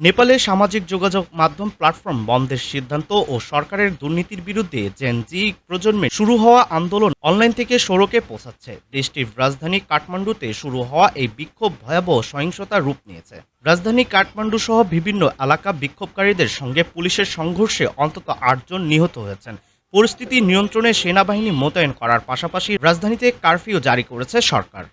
নেপালে সামাজিক যোগাযোগ মাধ্যম প্ল্যাটফর্ম বন্ধের সিদ্ধান্ত ও সরকারের দুর্নীতির বিরুদ্ধে জেনজি প্রজন্মে শুরু হওয়া আন্দোলন অনলাইন থেকে সড়কে পৌঁছাচ্ছে। দেশটির রাজধানী কাঠমান্ডুতে শুরু হওয়া এই বিক্ষোভ ভয়াবহ সহিংসতার রূপ নিয়েছে। রাজধানী কাঠমান্ডু সহ বিভিন্ন এলাকা বিক্ষোভকারীদের সঙ্গে পুলিশের সংঘর্ষে অন্তত আটজন নিহত হয়েছেন। পরিস্থিতি নিয়ন্ত্রণে সেনাবাহিনী মোতায়েন করার পাশাপাশি রাজধানীতে কারফিউ জারি করেছে সরকার।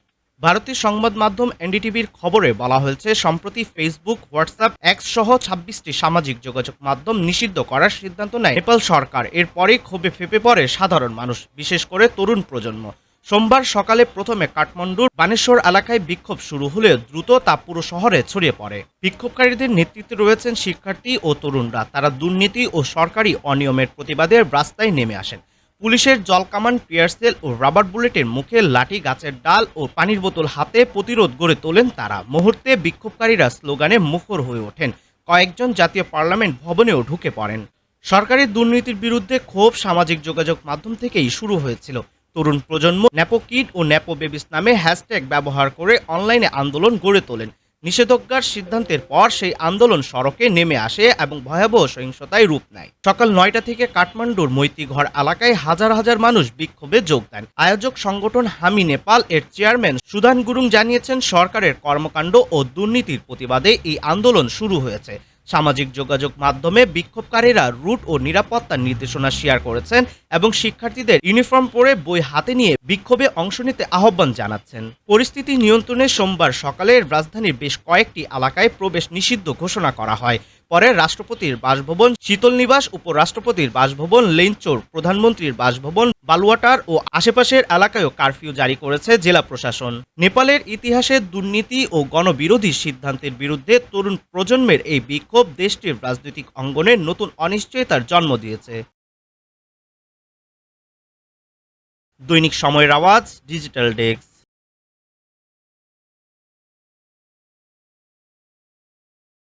ভারতীয় সংবাদ মাধ্যম এনডিটিভির খবরে বলা হয়েছে, সম্প্রতি ফেসবুক হোয়াটসঅ্যাপ এক্স সহ ছাব্বিশটি সামাজিক যোগাযোগ মাধ্যম নিষিদ্ধ করার সিদ্ধান্ত নেয় নেপাল সরকার। এরপরই ক্ষোভে ফেপে পড়ে সাধারণ মানুষ, বিশেষ করে তরুণ প্রজন্ম। সোমবার সকালে প্রথমে কাঠমান্ডুর বানেশ্বর এলাকায় বিক্ষোভ শুরু হলে দ্রুত তা পুরো শহরে ছড়িয়ে পড়ে। বিক্ষোভকারীদের নেতৃত্বে রয়েছেন শিক্ষার্থী ও তরুণরা। তারা দুর্নীতি ও সরকারি অনিয়মের প্রতিবাদে রাস্তায় নেমে আসেন। পুলিশের জলকামান টিয়ারসেল ও রাবার বুলেটের মুখে লাঠি, গাছের ডাল ও পানির বোতল হাতে প্রতিরোধ গড়ে তোলেন তারা। মুহূর্তে বিক্ষোভকারীরা স্লোগানে মুখর হয়ে ওঠেন। কয়েকজন জাতীয় পার্লামেন্ট ভবনেও ঢুকে পড়েন। সরকারি দুর্নীতির বিরুদ্ধে ক্ষোভ সামাজিক যোগাযোগ মাধ্যম থেকেই শুরু হয়েছিল। তরুণ প্রজন্ম ন্যাপো কিড ও ন্যাপো বেবিস নামে হ্যাশট্যাগ ব্যবহার করে অনলাইনে আন্দোলন গড়ে তোলেন। নিষেধাজ্ঞার সিদ্ধান্তের পর সেই আন্দোলন সড়কে নেমে আসে এবং ভয়াবহ সহিংসতায় রূপ নেয়। সকাল নয়টা থেকে কাঠমান্ডুর মৈত্রীঘর এলাকায় হাজার হাজার মানুষ বিক্ষোভে যোগ দেন। আয়োজক সংগঠন হামি নেপাল এর চেয়ারম্যান সুদান গুরুং জানিয়েছেন, সরকারের কর্মকাণ্ড ও দুর্নীতির প্রতিবাদে এই আন্দোলন শুরু হয়েছে। সামাজিক যোগাযোগ মাধ্যমে বিক্ষোভকারীরা রুট ও নিরাপত্তার নির্দেশনা শেয়ার করেছেন এবং শিক্ষার্থীদের ইউনিফর্ম পরে বই হাতে নিয়ে বিক্ষোভে অংশ নিতে আহ্বান জানাচ্ছেন। পরিস্থিতি নিয়ন্ত্রণে সোমবার সকালে রাজধানীর বেশ কয়েকটি এলাকায় প্রবেশ নিষিদ্ধ ঘোষণা করা হয়। পরে রাষ্ট্রপতির বাসভবন শীতল নিবাস উপরাষ্ট্রপতির বাসভবন লেঞ্চোর প্রধানমন্ত্রীর বাসভবন বালুয়াটার ও আশেপাশের এলাকায়ও কারফিউ জারি করেছে জেলা প্রশাসন। নেপালের ইতিহাসে দুর্নীতি ও গণবিরোধী সিদ্ধান্তের বিরুদ্ধে তরুণ প্রজন্মের এই বিক্ষোভ দেশটির রাজনৈতিক অঙ্গনে নতুন অনিশ্চয়তার জন্ম দিয়েছে। দৈনিক সময়ের আওয়াজ, ডিজিটাল ডেস্ক।